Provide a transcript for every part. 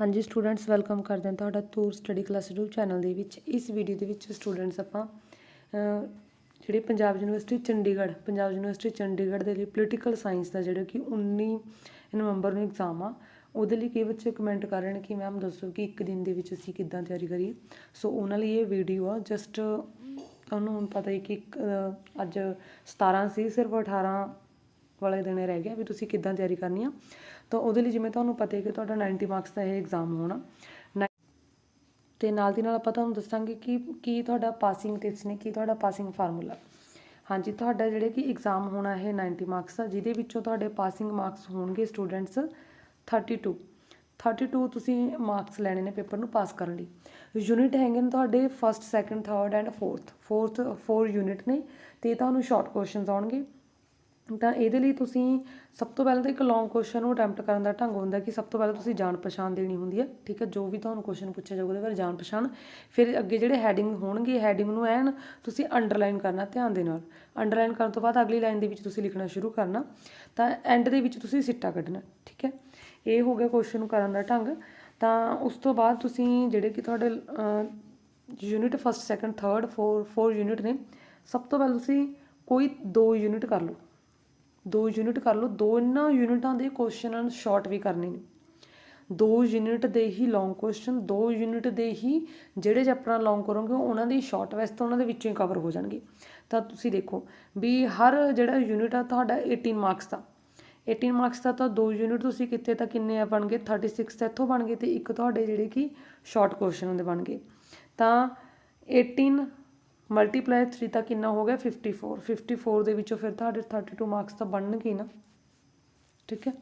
ਹਾਂਜੀ students welcome ਕਰਦੇ ਹਾਂ ਤੁਹਾਡਾ Toor study class YouTube channel ਦੇ ਵਿੱਚ। ਇਸ ਵੀਡੀਓ ਦੇ ਵਿੱਚ ਸਟੂਡੈਂਟਸ ਆਪਾਂ ਜਿਹੜੇ ਪੰਜਾਬ ਯੂਨੀਵਰਸਿਟੀ ਚੰਡੀਗੜ੍ਹ ਪੰਜਾਬ ਯੂਨੀਵਰਸਿਟੀ ਚੰਡੀਗੜ੍ਹ ਦੇ ਲਈ ਪੋਲੀਟੀਕਲ ਸਾਇੰਸ ਦਾ ਜਿਹੜਾ ਕਿ 19 ਨਵੰਬਰ ਨੂੰ ਐਗਜ਼ਾਮ ਆ ਉਹਦੇ ਲਈ ਕਈ ਬੱਚੇ ਕਮੈਂਟ ਕਰ ਰਹੇ ਨੇ ਕਿ ਮੈਮ ਦੱਸੋ ਕਿ ਇੱਕ ਦਿਨ ਦੇ ਵਿੱਚ ਅਸੀਂ ਕਿੱਦਾਂ ਤਿਆਰੀ ਕਰੀਏ। ਸੋ ਉਹਨਾਂ ਲਈ ਇਹ ਵੀਡੀਓ ਆ ਜਸਟ ਤੁਹਾਨੂੰ ਹੁਣ ਪਤਾ ਹੀ ਕਿ ਇੱਕ, ਅੱਜ 17 ਸੀ ਸਿਰਫ 18 ਵਾਲੇ ਦਿਨ ਰਹਿ ਗਿਆ ਵੀ ਤੁਸੀਂ ਕਿੱਦਾਂ ਤਿਆਰੀ ਕਰਨੀ ਆ। ਤਾਂ ਉਹਦੇ ਲਈ ਜਿਵੇਂ ਤੁਹਾਨੂੰ ਪਤਾ ਹੈ ਕਿ ਤੁਹਾਡਾ 90 ਮਾਰਕਸ ਦਾ ਇਹ ਐਗਜ਼ਾਮ ਹੋਣਾ। ਨਾ- ਤੇ ਨਾਲ ਦੀ ਨਾਲ ਆਪਾਂ ਤੁਹਾਨੂੰ ਦੱਸਾਂਗੇ ਕਿ ਕੀ ਤੁਹਾਡਾ ਪਾਸਿੰਗ ਟਿਪਸ ਨੇ, ਕੀ ਤੁਹਾਡਾ ਪਾਸਿੰਗ ਫਾਰਮੂਲਾ ਹਾਂਜੀ, ਤੁਹਾਡਾ ਜਿਹੜੇ ਕਿ ਐਗਜ਼ਾਮ ਹੋਣਾ ਹੈ 90 ਮਾਰਕਸ ਦਾ, ਜਿਹਦੇ ਵਿੱਚੋਂ ਤੁਹਾਡੇ ਪਾਸਿੰਗ ਮਾਰਕਸ ਹੋਣਗੇ ਸਟੂਡੈਂਟਸ 32 32 ਤੁਸੀਂ ਮਾਰਕਸ ਲੈਣੇ ਨੇ ਪੇਪਰ ਨੂੰ ਪਾਸ ਕਰਨ ਲਈ। ਯੂਨਿਟ ਹੈਗੇ ਨੇ ਤੁਹਾਡੇ first second third and fourth fourth four unit ਨੇ, ਤੇ ਤੁਹਾਨੂੰ ਸ਼ਾਰਟ ਕੁਐਸਚਨਸ ਆਉਣਗੇ। ਤਾਂ ਇਹਦੇ ਲਈ ਤੁਸੀਂ ਸਭ ਤੋਂ ਪਹਿਲਾਂ ਤਾਂ ਇੱਕ ਲੌਂਗ ਕੁਐਸਚਨ ਨੂੰ ਅਟੈਂਪਟ ਕਰਨ ਦਾ ਢੰਗ ਹੁੰਦਾ ਕਿ ਸਭ ਤੋਂ ਪਹਿਲਾਂ ਤੁਸੀਂ ਜਾਣ ਪਛਾਣ ਦੇਣੀ ਹੁੰਦੀ ਹੈ, ਠੀਕ ਹੈ? ਜੋ ਵੀ ਤੁਹਾਨੂੰ ਕੁਐਸਚਨ ਪੁੱਛਿਆ ਜਾਊਗਾ ਉਹਦੇ ਬਾਰੇ ਜਾਣ ਪਛਾਣ। ਫਿਰ ਅੱਗੇ ਜਿਹੜੇ ਹੈਡਿੰਗ ਹੋਣਗੇ ਹੈਡਿੰਗ ਨੂੰ ਐਨ ਤੁਸੀਂ ਅੰਡਰਲਾਈਨ ਕਰਨਾ ਧਿਆਨ ਦੇ ਨਾਲ। ਅੰਡਰਲਾਈਨ ਕਰਨ ਤੋਂ ਬਾਅਦ ਅਗਲੀ ਲਾਈਨ ਦੇ ਵਿੱਚ ਤੁਸੀਂ ਲਿਖਣਾ ਸ਼ੁਰੂ ਕਰਨਾ। ਤਾਂ ਐਂਡ ਦੇ ਵਿੱਚ ਤੁਸੀਂ ਸਿੱਟਾ ਕੱਢਣਾ, ਠੀਕ ਹੈ? ਇਹ ਹੋ ਗਿਆ ਕੁਐਸਚਨ ਨੂੰ ਕਰਨ ਦਾ ਢੰਗ। ਤਾਂ ਉਸ ਤੋਂ ਬਾਅਦ ਤੁਸੀਂ ਜਿਹੜੇ ਕਿ ਤੁਹਾਡੇ unit first second third four four unit ਨੇ, ਸਭ ਤੋਂ ਪਹਿਲਾਂ ਤੁਸੀਂ ਕੋਈ ਦੋ ਯੂਨਿਟ ਕਰ ਲਓ। ਦੋ ਯੂਨਿਟ ਕਰ ਲਓ। ਦੋਨਾਂ ਯੂਨਿਟਾਂ ਦੇ ਕੁਐਸਚਨ ਸ਼ਾਰਟ ਵੀ ਕਰਨੇ ਨੇ। ਦੋ ਯੂਨਿਟ ਦੇ ਹੀ ਲੌਂਗ ਕੁਐਸਚਨ ਦੋ ਯੂਨਿਟ ਦੇ ਹੀ ਜਿਹੜੇ ਚੈਪਟਰਾਂ ਲੌਂਗ ਕਰੋਗੇ, ਉਹਨਾਂ ਦੀ ਸ਼ਾਰਟ ਵੈਸੇ ਤਾਂ ਉਹਨਾਂ ਦੇ ਵਿੱਚੋਂ ਹੀ ਕਵਰ ਹੋ ਜਾਣਗੇ। ਤਾਂ ਤੁਸੀਂ ਦੇਖੋ ਵੀ ਹਰ ਜਿਹੜਾ ਯੂਨਿਟ ਆ ਤੁਹਾਡਾ 18 ਮਾਰਕਸ ਦਾ। 18 ਮਾਰਕਸ ਦਾ ਤਾਂ ਦੋ ਯੂਨਿਟ ਤੁਸੀਂ ਕਿਤੇ ਤਾਂ ਕਿੰਨੇ ਆ ਬਣ ਗਏ? 36 ਤਾਂ ਇੱਥੋਂ ਬਣ ਗਏ ਤੇ ਇੱਕ ਤੁਹਾਡੇ ਜਿਹੜੇ ਕਿ ਸ਼ਾਰਟ ਕੁਐਸਚਨ ਹੁੰਦੇ ਬਣ ਗਏ। ਤਾਂ 18 ਮਲਟੀਪਲਾਈ 3 ਤਾਂ ਕਿੰਨਾ ਹੋ ਗਿਆ? 54 54 ਦੇ ਵਿੱਚੋਂ ਫਿਰ ਤੁਹਾਡੇ 32 ਮਾਰਕਸ ਤਾਂ ਬਣਨਗੇ ਨਾ। ਠੀਕ ਹੈ?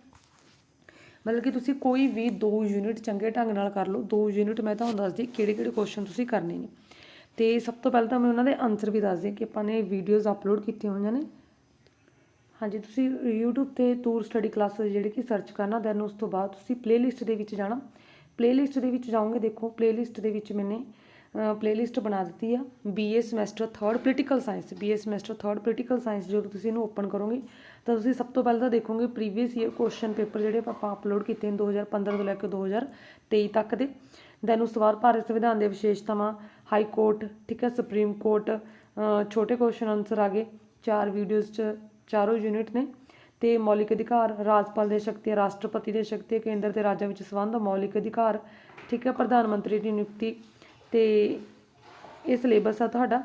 ਮਤਲਬ ਕਿ ਤੁਸੀਂ ਕੋਈ ਵੀ ਦੋ ਯੂਨਿਟ ਚੰਗੇ ਢੰਗ ਨਾਲ ਕਰ ਲਓ। ਦੋ ਯੂਨਿਟ ਮੈਂ ਤੁਹਾਨੂੰ ਦੱਸਦੀ ਕਿਹੜੇ ਕਿਹੜੇ ਕੁਐਸਚਨ ਤੁਸੀਂ ਕਰਨੇ ਨੇ। ਤੇ ਸਭ ਤੋਂ ਪਹਿਲਾਂ ਤਾਂ ਮੈਂ ਉਹਨਾਂ ਦੇ ਆਨਸਰ ਵੀ ਦੱਸਦੀ ਕਿ ਆਪਾਂ ਨੇ ਵੀਡੀਓਜ਼ ਅਪਲੋਡ ਕੀਤੀਆਂ ਹੋਈਆਂ ਨੇ। ਹਾਂਜੀ, ਤੁਸੀਂ YouTube ਤੇ ਟੂਰ ਸਟੱਡੀ ਕਲਾਸਿਸ ਜਿਹੜੇ ਕਿ ਸਰਚ ਕਰਨਾ ਦੈਨ ਉਸ ਤੋਂ ਬਾਅਦ ਤੁਸੀਂ ਪਲੇਲਿਸਟ ਦੇ ਵਿੱਚ ਜਾਣਾ। ਪਲੇਲਿਸਟ ਦੇ ਵਿੱਚ ਜਾਓਗੇ, ਦੇਖੋ ਪਲੇਲਿਸਟ ਦੇ ਵਿੱਚ ਮੈਨੇ ਪਲੇਲਿਸਟ ਬਣਾ ਦਿੱਤੀ ਆ BA semester 3rd political science BA semester 3rd political science ਜਦੋਂ ਤੁਸੀਂ ਇਹਨੂੰ ਓਪਨ ਕਰੋਗੇ, ਤਾਂ ਤੁਸੀਂ ਸਭ ਤੋਂ ਪਹਿਲਾਂ ਤਾਂ ਦੇਖੋਗੇ ਪ੍ਰੀਵੀਅਸ ਈਅਰ ਕੁਐਸਚਨ ਪੇਪਰ ਜਿਹੜੇ ਆਪਾਂ ਅਪਲੋਡ ਕੀਤੇ ਨੇ 2015 ਤੋਂ ਲੈ ਕੇ 2023 ਤੱਕ ਦੇ। ਦੈਨ ਉਸ ਤੋਂ ਬਾਅਦ ਭਾਰਤ ਸੰਵਿਧਾਨ ਦੇ ਵਿਸ਼ੇਸ਼ਤਾਵਾਂ ਹਾਈ ਕੋਰਟ ਠੀਕ ਹੈ ਸੁਪਰੀਮ ਕੋਰਟ ਛੋਟੇ ਕੁਐਸਚਨ ਆਨਸਰ ਆ ਗਏ, ਚਾਰ ਵੀਡੀਓਜ਼ ਚ ਚਾਰੋਂ ਯੂਨਿਟ ਨੇ। ਤੇ ਮੌਲਿਕ ਅਧਿਕਾਰ, ਰਾਜਪਾਲ ਦੇ ਸ਼ਕਤੀ, ਰਾਸ਼ਟਰਪਤੀ ਦੇ ਸ਼ਕਤੀ, ਕੇਂਦਰ ਤੇ ਰਾਜਾਂ ਵਿੱਚ ਸੰਬੰਧ, ਮੌਲਿਕ ਅਧਿਕਾਰ, ਠੀਕ ਹੈ, ਪ੍ਰਧਾਨ ਮੰਤਰੀ ਦੀ ਨਿਯੁਕਤੀ ਤੇ ਇਹ ਸਿਲੇਬਸ ਆ ਤੁਹਾਡਾ,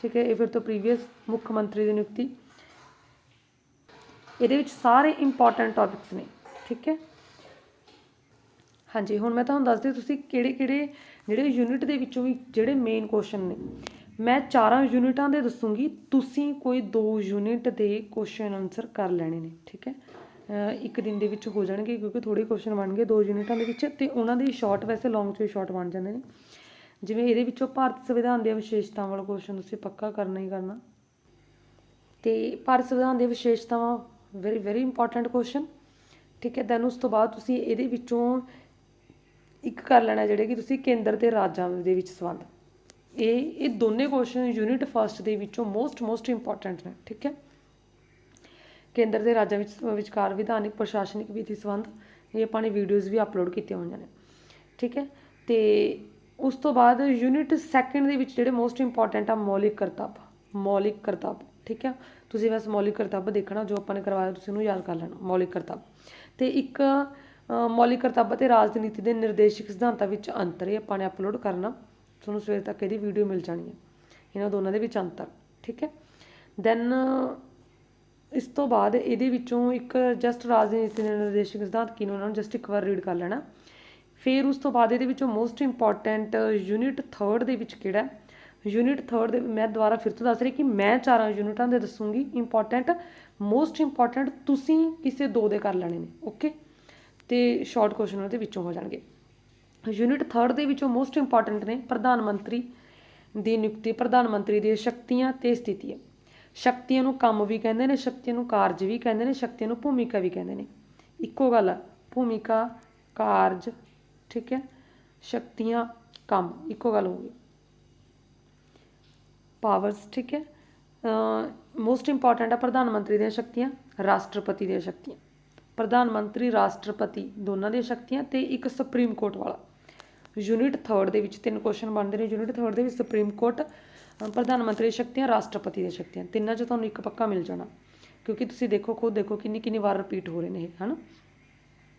ਠੀਕ ਹੈ? ਇਹ ਫਿਰ ਤੋਂ ਪ੍ਰੀਵੀਅਸ ਮੁੱਖ ਮੰਤਰੀ ਦੀ ਨਿਯੁਕਤੀ। ਇਹਦੇ ਵਿੱਚ ਸਾਰੇ ਇੰਪੋਰਟੈਂਟ ਟੌਪਿਕਸ ਨੇ, ਠੀਕ ਹੈ? ਹਾਂਜੀ, ਹੁਣ ਮੈਂ ਤੁਹਾਨੂੰ ਦੱਸਦੀ ਤੁਸੀਂ ਕਿਹੜੇ ਕਿਹੜੇ, ਜਿਹੜੇ ਯੂਨਿਟ ਦੇ ਵਿੱਚੋਂ ਵੀ ਜਿਹੜੇ ਮੇਨ ਕੁਐਸਚਨ ਨੇ। ਮੈਂ ਚਾਰਾਂ ਯੂਨਿਟਾਂ ਦੇ ਦੱਸੂਗੀ, ਤੁਸੀਂ ਕੋਈ ਦੋ ਯੂਨਿਟ ਦੇ ਕੁਐਸਚਨ ਆਨਸਰ ਕਰ ਲੈਣੇ ਨੇ, ਠੀਕ ਹੈ? ਇੱਕ ਦਿਨ ਦੇ ਵਿੱਚ ਹੋ ਜਾਣਗੇ ਕਿਉਂਕਿ ਥੋੜੇ ਕੁਐਸਚਨ ਬਣ ਗਏ ਦੋ ਯੂਨਿਟਾਂ ਦੇ ਵਿੱਚ ਤੇ ਉਹਨਾਂ ਦੇ ਸ਼ਾਰਟ ਵੈਸੇ ਲੌਂਗ ਚ ਸ਼ਾਰਟ ਬਣ ਜਾਂਦੇ ਨੇ। ਜਿਵੇਂ ਇਹਦੇ ਵਿੱਚੋਂ ਭਾਰਤ ਸੰਵਿਧਾਨ ਦੀਆਂ ਵਿਸ਼ੇਸ਼ਤਾਵਾਂ ਵਾਲਾ ਕੁਐਸਚਨ ਤੁਸੀਂ ਪੱਕਾ ਕਰਨਾ ਹੀ ਕਰਨਾ। ਤੇ ਭਾਰਤ ਸੰਵਿਧਾਨ ਦੀਆਂ ਵਿਸ਼ੇਸ਼ਤਾਵਾਂ ਵੈਰੀ ਵੈਰੀ ਇੰਪੋਰਟੈਂਟ ਕੁਐਸਚਨ ਠੀਕ ਹੈ ਦੈਨ ਉਸ ਤੋਂ ਬਾਅਦ ਤੁਸੀਂ ਇਹਦੇ ਵਿੱਚੋਂ ਇੱਕ ਕਰ ਲੈਣਾ ਜਿਹੜੇ ਕਿ ਤੁਸੀਂ ਕੇਂਦਰ ਤੇ ਰਾਜਾਂ ਦੇ ਵਿੱਚ ਸੰਬੰਧ। ਇਹ ਇਹ ਦੋਨੇ ਕੁਐਸਚਨ ਯੂਨਿਟ ਫਸਟ ਦੇ ਵਿੱਚੋਂ ਮੋਸਟ ਮੋਸਟ ਇੰਪੋਰਟੈਂਟ ਨੇ, ਠੀਕ ਹੈ। ਕੇਂਦਰ ਦੇ ਰਾਜਾਂ ਵਿੱਚ, ਵਿਚਕਾਰ ਵਿਧਾਨਿਕ, ਪ੍ਰਸ਼ਾਸਨਿਕ ਵਿਧੀ ਸੰਬੰਧ, ਇਹ ਆਪਾਂ ਨੇ ਵੀਡੀਓਜ਼ ਵੀ ਅਪਲੋਡ ਕੀਤੀਆਂ ਹੋਈਆਂ ਨੇ, ਠੀਕ ਹੈ। ਤੇ ਉਸ ਤੋਂ ਬਾਅਦ ਯੂਨਿਟ ਸੈਕੰਡ ਦੇ ਵਿੱਚ ਜਿਹੜੇ ਮੋਸਟ ਇੰਪੋਰਟੈਂਟ ਆ, ਮੌਲਿਕ ਕਰਤੱਵ। ਮੌਲਿਕ ਕਰਤੱਵ, ਠੀਕ ਹੈ ਤੁਸੀਂ ਬਸ ਮੌਲਿਕ ਕਰਤੱਵ ਦੇਖਣਾ, ਜੋ ਆਪਾਂ ਨੇ ਕਰਵਾਇਆ ਤੁਸੀਂ ਉਹਨੂੰ ਯਾਦ ਕਰ ਲੈਣਾ, ਮੌਲਿਕ ਕਰਤੱਵ। ਤੇ ਇੱਕ ਮੌਲਿਕ ਕਰਤੱਵ ਅਤੇ ਰਾਜਨੀਤੀ ਦੇ ਨਿਰਦੇਸ਼ਕ ਸਿਧਾਂਤਾਂ ਵਿੱਚ ਅੰਤਰ, ਇਹ ਆਪਾਂ ਨੇ ਅਪਲੋਡ ਕਰਨਾ। ਤੁਹਾਨੂੰ ਸਵੇਰ ਤੱਕ ਇਹਦੀ ਵੀਡੀਓ ਮਿਲ ਜਾਣੀ ਹੈ ਇਹਨਾਂ ਦੋਨਾਂ ਦੇ ਵਿੱਚ ਅੰਤਰ, ਠੀਕ ਹੈ ਦੈਨ ਇਸ ਤੋਂ ਬਾਅਦ ਇਹਦੇ ਵਿੱਚੋਂ ਇੱਕ ਜਸਟ ਰਾਜਨੀਤੀ ਦੇ ਨਿਰਦੇਸ਼ਕ ਸਿਧਾਂਤ ਕੀ ਨੇ? ਉਹਨਾਂ ਨੂੰ ਜਸਟ ਇੱਕ ਵਾਰ ਰੀਡ ਕਰ ਲੈਣਾ। ਫਿਰ ਉਸ ਤੋਂ ਬਾਅਦ ਇਹਦੇ ਵਿੱਚੋਂ ਮੋਸਟ ਇੰਪੋਰਟੈਂਟ ਯੂਨਿਟ 3rd ਦੇ ਵਿੱਚ ਕਿਹੜਾ ਯੂਨਿਟ 3rd ਦੇ, ਮੈਂ ਦੁਬਾਰਾ ਫਿਰ ਤੋਂ ਦੱਸ ਰਹੀ ਕਿ ਮੈਂ ਚਾਰਾਂ ਯੂਨਿਟਾਂ ਦੇ ਦੱਸੂੰਗੀ। ਇੰਪੋਰਟੈਂਟ ਮੋਸਟ ਇੰਪੋਰਟੈਂਟ ਤੁਸੀਂ ਕਿਸੇ ਦੋ ਦੇ ਕਰ ਲੈਣੇ ਨੇ ਓਕੇ ਤੇ ਸ਼ਾਰਟ ਕੁਐਸਚਨ ਉਹਦੇ ਵਿੱਚੋਂ ਹੋ ਜਾਣਗੇ। ਯੂਨਿਟ 3rd ਦੇ ਵਿੱਚੋਂ ਮੋਸਟ ਇੰਪੋਰਟੈਂਟ ਨੇ ਪ੍ਰਧਾਨ ਮੰਤਰੀ ਦੀ ਨਿਯੁਕਤੀ, ਪ੍ਰਧਾਨ ਮੰਤਰੀ ਦੀਆਂ ਸ਼ਕਤੀਆਂ ਤੇ ਸਥਿਤੀਆਂ ਸ਼ਕਤੀਆਂ ਨੂੰ ਕੰਮ ਵੀ ਕਹਿੰਦੇ ਨੇ, ਸ਼ਕਤੀਆਂ ਨੂੰ ਕਾਰਜ ਵੀ ਕਹਿੰਦੇ ਨੇ, ਸ਼ਕਤੀਆਂ ਨੂੰ ਭੂਮਿਕਾ ਵੀ ਕਹਿੰਦੇ ਨੇ। ਇੱਕੋ ਗੱਲ ਆ, ਭੂਮਿਕਾ, ਕਾਰਜ ਠੀਕ ਹੈ? ਸ਼ਕਤੀਆਂ ਕੰਮ, ਇੱਕੋ ਗੱਲ ਹੋ ਗਈ। ਪਾਵਰਸ ਠੀਕ ਹੈ? ਮੋਸਟ ਇੰਪੋਰਟੈਂਟ ਆ ਪ੍ਰਧਾਨ ਮੰਤਰੀ ਦੀਆਂ ਸ਼ਕਤੀਆਂ, ਰਾਸ਼ਟਰਪਤੀ ਦੀਆਂ ਸ਼ਕਤੀਆਂ। ਪ੍ਰਧਾਨ ਮੰਤਰੀ, ਰਾਸ਼ਟਰਪਤੀ, ਦੋਨਾਂ ਦੀਆਂ ਸ਼ਕਤੀਆਂ ਤੇ ਇੱਕ ਸੁਪਰੀਮ ਕੋਰਟ ਵਾਲਾ। ਯੂਨਿਟ 3rd ਦੇ ਵਿੱਚ ਤਿੰਨ ਕੁਐਸਚਨ ਬਣਦੇ ਨੇ। ਯੂਨਿਟ 3rd ਦੇ ਵਿੱਚ ਸੁਪਰੀਮ ਕੋਰਟ ਪ੍ਰਧਾਨ ਮੰਤਰੀ ਦੀਆਂ ਸ਼ਕਤੀਆਂ, ਰਾਸ਼ਟਰਪਤੀ ਦੀਆਂ ਸ਼ਕਤੀਆਂ। ਤਿੰਨਾਂ 'ਚ ਤੁਹਾਨੂੰ ਇੱਕ ਪੱਕਾ ਮਿਲ ਜਾਣਾ। ਕਿਉਂਕਿ ਤੁਸੀਂ ਦੇਖੋ, ਖੁਦ ਦੇਖੋ ਕਿੰਨੀ ਕਿੰਨੀ ਵਾਰ ਰਿਪੀਟ ਹੋ ਰਹੇ ਨੇ ਇਹ, ਹਨਾ?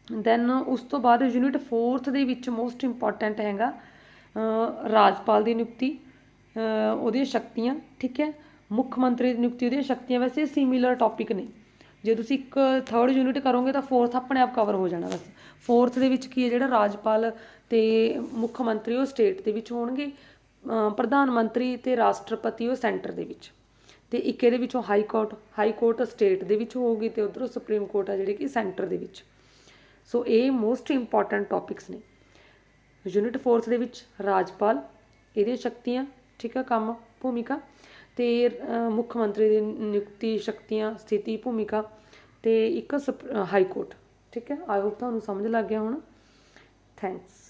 ਦੈਨ ਉਸ ਤੋਂ ਬਾਅਦ ਯੂਨਿਟ 4th ਦੇ ਵਿੱਚ ਮੋਸਟ ਇੰਪੋਰਟੈਂਟ ਹੈਗਾ ਰਾਜਪਾਲ ਦੀ ਨਿਯੁਕਤੀ ਉਹਦੀਆਂ ਸ਼ਕਤੀਆਂ, ਠੀਕ ਹੈ? ਮੁੱਖ ਮੰਤਰੀ ਦੀ ਨਿਯੁਕਤੀ, ਉਹਦੀਆਂ ਸ਼ਕਤੀਆਂ ਵੈਸੇ ਸਿਮਿਲਰ ਟੌਪਿਕ ਨੇ। ਜੇ ਤੁਸੀਂ ਇੱਕ ਥਰਡ ਯੂਨਿਟ ਕਰੋਗੇ ਤਾਂ ਫੋਰਥ ਆਪਣੇ ਆਪ ਕਵਰ ਹੋ ਜਾਣਾ ਬਸ। ਫੋਰਥ ਦੇ ਵਿੱਚ ਕੀ ਹੈ? ਜਿਹੜਾ ਰਾਜਪਾਲ ਤੇ ਮੁੱਖ ਮੰਤਰੀ ਉਹ ਸਟੇਟ ਦੇ ਵਿੱਚ ਹੋਣਗੇ। ਪ੍ਰਧਾਨ ਮੰਤਰੀ ਤੇ ਰਾਸ਼ਟਰਪਤੀ ਉਹ ਸੈਂਟਰ ਦੇ ਵਿੱਚ। ਤੇ ਇੱਕ ਇਹਦੇ ਵਿੱਚੋਂ high court high court state ਦੇ ਵਿੱਚ ਹੋਊਗੀ ਤੇ ਉਧਰੋਂ ਸੁਪਰੀਮ ਕੋਰਟ ਆ ਜਿਹੜੀ ਕਿ ਸੈਂਟਰ ਦੇ ਵਿੱਚ। ਸੋ ਇਹ ਮੋਸਟ ਇੰਪੋਰਟੈਂਟ ਟੌਪਿਕਸ ਨੇ। ਯੂਨਿਟ 4th ਦੇ ਵਿੱਚ ਰਾਜਪਾਲ, ਇਹਦੀਆਂ ਸ਼ਕਤੀਆਂ, ਠੀਕ ਹੈ ਕੰਮ, ਭੂਮਿਕਾ। ਤੇ ਮੁੱਖ ਮੰਤਰੀ ਦੀ ਨਿਯੁਕਤੀ ਸ਼ਕਤੀਆਂ, ਸਥਿਤੀ, ਭੂਮਿਕਾ। ਤੇ ਇੱਕ ਹਾਈ ਕੋਰਟ, ਠੀਕ ਹੈ ਆਈ ਹੋਪ ਤੁਹਾਨੂੰ ਸਮਝ ਲੱਗ ਗਿਆ ਹੁਣ। ਥੈਂਕਸ